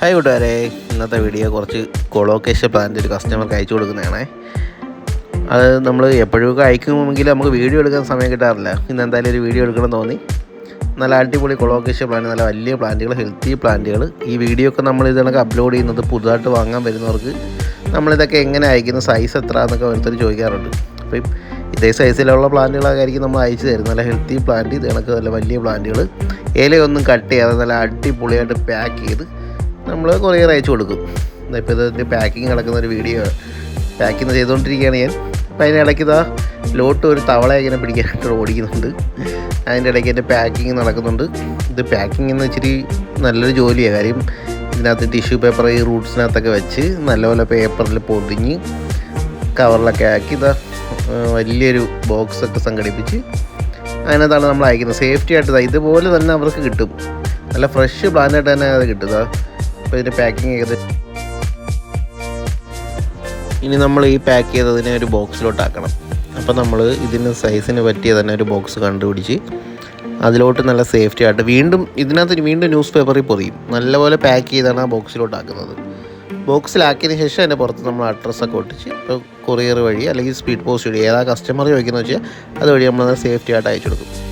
Hi കൂട്ടുകാരെ ഇന്നത്തെ video കുറച്ച് കൊളോക്കേഷൻ പ്ലാന്റ് ഒരു കസ്റ്റമർക്ക് അയച്ചു കൊടുക്കുന്നതാണേ. അത് നമ്മൾ എപ്പോഴൊക്കെ അയക്കുമെങ്കിൽ നമുക്ക് വീഡിയോ എടുക്കാൻ സമയം കിട്ടാറില്ല. ഇന്ന് എന്തായാലും ഒരു വീഡിയോ എടുക്കണം തോന്നി. നല്ല അടിപൊളി കൊളോക്കേഷൻ പ്ലാന്റ് നല്ല വലിയ പ്ലാന്റുകൾ ഹെൽത്തി പ്ലാന്റുകൾ ഈ വീഡിയോ ഒക്കെ നമ്മൾ ഇതിനൊക്കെ അപ്ലോഡ് ചെയ്യുന്നത് പുതുതായിട്ട് വാങ്ങാൻ വരുന്നവർക്ക് നമ്മളിതൊക്കെ എങ്ങനെ അയക്കുന്ന സൈസ് എത്ര എന്നൊക്കെ ഓരോരുത്തർ ചോദിക്കാറുണ്ട്. അപ്പം ഇതേ സൈസിലുള്ള പ്ലാന്റുകളൊക്കെ ആയിരിക്കും നമ്മൾ അയച്ചു തരുന്നത്. നല്ല ഹെൽത്തി പ്ലാന്റ് ഇത് കണക്ക് നല്ല വലിയ പ്ലാന്റുകൾ ഇലയൊന്നും കട്ട് ചെയ്യാതെ നല്ല അടിപൊളിയായിട്ട് പാക്ക് ചെയ്ത് നമ്മൾ കൊറിയർ അയച്ചു കൊടുക്കും. ഇപ്പോൾ ഇതിന്റെ പാക്കിങ് നടക്കുന്ന ഒരു വീഡിയോ പാക്കിങ് ചെയ്തുകൊണ്ടിരിക്കുകയാണ് ഞാൻ. അപ്പം അതിന്റെ ഇടയ്ക്ക് ഇതാ ലോട്ട് ഒരു തവള ഇങ്ങനെ പിടിക്കാനായിട്ട് ഓടിക്കുന്നുണ്ട് അതിന്റെ ഇടയ്ക്ക് എന്റെ പാക്കിങ് നടക്കുന്നുണ്ട്. ഇത് പാക്കിംഗ് എന്ന് വെച്ചിട്ട് നല്ലൊരു ജോലിയാണ് കാര്യം ഇതിനകത്ത് ടിഷ്യൂ പേപ്പർ ഈ റൂട്ട്സിനകത്തൊക്കെ വെച്ച് നല്ലപോലെ പേപ്പറിൽ പൊതിഞ്ഞ് കവറിലൊക്കെ ആക്കി ഇതാ വലിയൊരു ബോക്സൊക്കെ സംഘടിപ്പിച്ച് അതിനകത്താണ് നമ്മൾ അയക്കുന്നത്. സേഫ്റ്റി ആയിട്ട് ഇതാ ഇതുപോലെ തന്നെ അവർക്ക് കിട്ടും. നല്ല ഫ്രഷ് പ്ലാനായിട്ട് തന്നെ അത് കിട്ടും. അപ്പോൾ ഇതിന്റെ പാക്കിങ് ചെയ്ത്. ഇനി നമ്മൾ ഈ പാക്ക് ചെയ്തതിനെ ഒരു ബോക്സിലോട്ടാക്കണം അപ്പോൾ നമ്മൾ ഇതിന് സൈസിന് പറ്റിയ തന്നെ ഒരു ബോക്സ് കണ്ടുപിടിച്ച് അതിലോട്ട് നല്ല സേഫ്റ്റി ആയിട്ട് വീണ്ടും ഇതിനകത്ത് വീണ്ടും ന്യൂസ് പേപ്പറിൽ പൊതിയും. നല്ലപോലെ പാക്ക് ചെയ്താണ് ആ ബോക്സിലോട്ടാക്കുന്നത് ബോക്സിലാക്കിയതിന് ശേഷം അതിന്റെ പുറത്ത് നമ്മൾ അഡ്രസ്സൊക്കെ ഒട്ടിച്ച് ഇപ്പോൾ കൊറിയർ വഴി അല്ലെങ്കിൽ സ്പീഡ് പോസ്റ്റ് വഴി ഏതാ കസ്റ്റമർ ചോദിക്കുന്നത് വെച്ചാൽ അതുവഴി നമ്മൾ സേഫ്റ്റി ആയിട്ട് അയച്ചു കൊടുക്കും.